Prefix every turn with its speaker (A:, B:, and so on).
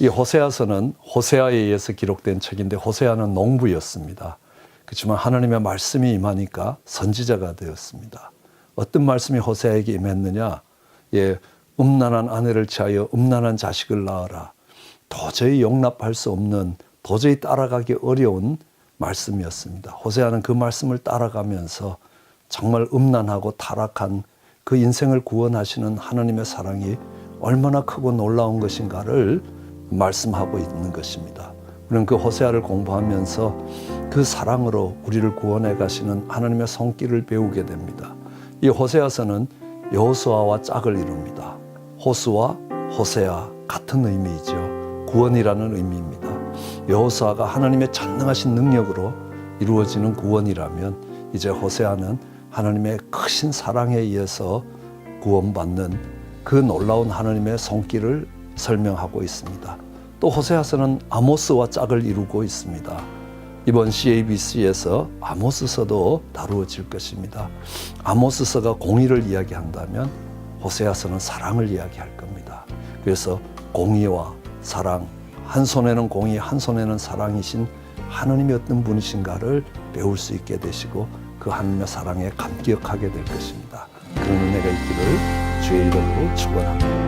A: 이 호세아서는 호세아에 의해서 기록된 책인데 호세아는 농부였습니다. 그렇지만 하나님의 말씀이 임하니까 선지자가 되었습니다. 어떤 말씀이 호세아에게 임했느냐? 예, 음란한 아내를 취하여 음란한 자식을 낳아라. 도저히 용납할 수 없는 도저히 따라가기 어려운 말씀이었습니다. 호세아는 그 말씀을 따라가면서 정말 음란하고 타락한 그 인생을 구원하시는 하나님의 사랑이 얼마나 크고 놀라운 것인가를 말씀하고 있는 것입니다. 우리는 그 호세아를 공부하면서 그 사랑으로 우리를 구원해 가시는 하나님의 손길을 배우게 됩니다. 이 호세아서는 여호수아와 짝을 이룹니다. 호수와 호세아 같은 의미이죠. 구원이라는 의미입니다. 여호수아가 하나님의 전능하신 능력으로 이루어지는 구원이라면 이제 호세아는 하나님의 크신 사랑에 의해서 구원받는 그 놀라운 하나님의 손길을 설명하고 있습니다. 또 호세아서는 아모스와 짝을 이루고 있습니다. 이번 CABC에서 아모스서도 다루어질 것입니다. 아모스서가 공의를 이야기한다면 호세아서는 사랑을 이야기할 겁니다. 그래서 공의와 사랑, 한 손에는 공의, 한 손에는 사랑이신 하나님이 어떤 분이신가를 배울 수 있게 되시고 그 하나님의 사랑에 감격하게 될 것입니다. 그런 은혜가 있기를 주의 이름으로 축원합니다.